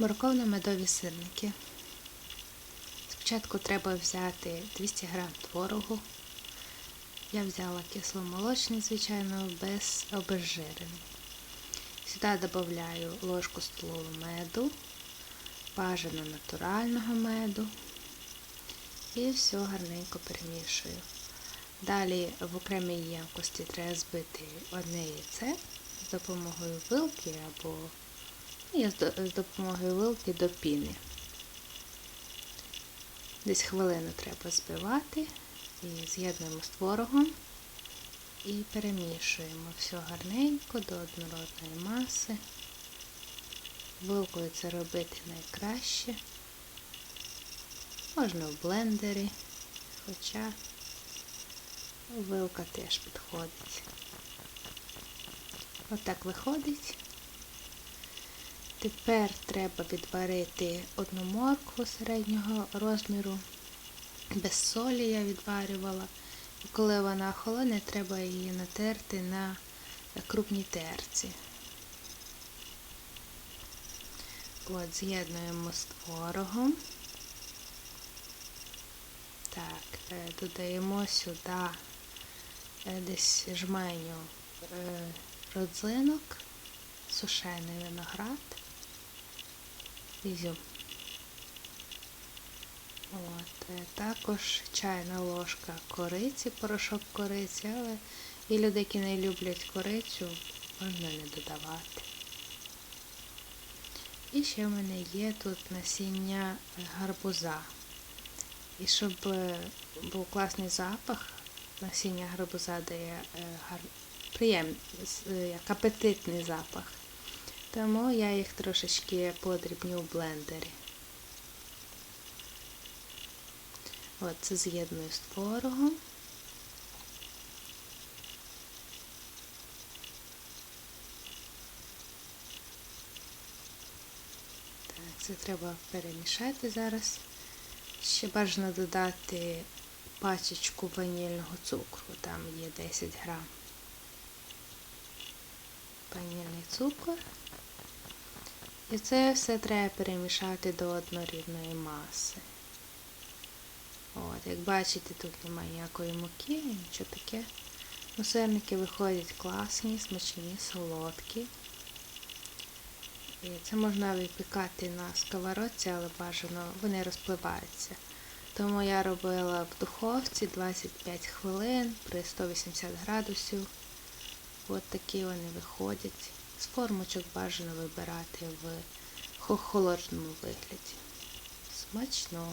Морковно-медові сирники. Спочатку треба взяти 200 г творогу. Я взяла кисломолочний, звичайно, без обезжирений. Сюди додаю ложку столову меду, бажано натурального меду. І все гарненько перемішую. Далі в окремій ємкості треба збити одне яйце з допомогою вилки або я з допомогою вилки до піни. Десь хвилину треба збивати і з'єднуємо з творогом і перемішуємо все гарненько до однородної маси. Вилкою це робити найкраще. Можна в блендері, хоча вилка теж підходить. Отак виходить. Тепер треба відварити одну моркву середнього розміру. Без солі я відварювала. І коли вона охолоне, треба її натерти на крупній терці. От, з'єднуємо з творогом. Так, е, додаємо сюди е, десь жменю е, родзинок, сушений виноград, ізюм. От, е, також чайна ложка кориці, порошок кориці, але і люди, які не люблять корицю, можна не додавати. І ще в мене є тут насіння гарбуза. І щоб е, був класний запах, насіння гарбуза дає е, гар... приємний, як апетитний запах. Тому я їх трошечки подрібню в блендері. От це з'єдную з творогом. Так, це треба перемішати зараз. Ще бажано додати пачечку ванільного цукру, там є 10 грам. Ванільний цукор. І це все треба перемішати до однорідної маси. От, як бачите, тут немає ніякої муки, нічого таке. Ну, сирники виходять класні, смачні, солодкі. І це можна випікати на сковородці, але бажано вони розпливаються. Тому я робила в духовці 25 хвилин при 180 градусів. От такі вони виходять. З формочок бажано вибирати в холодному вигляді. Смачного!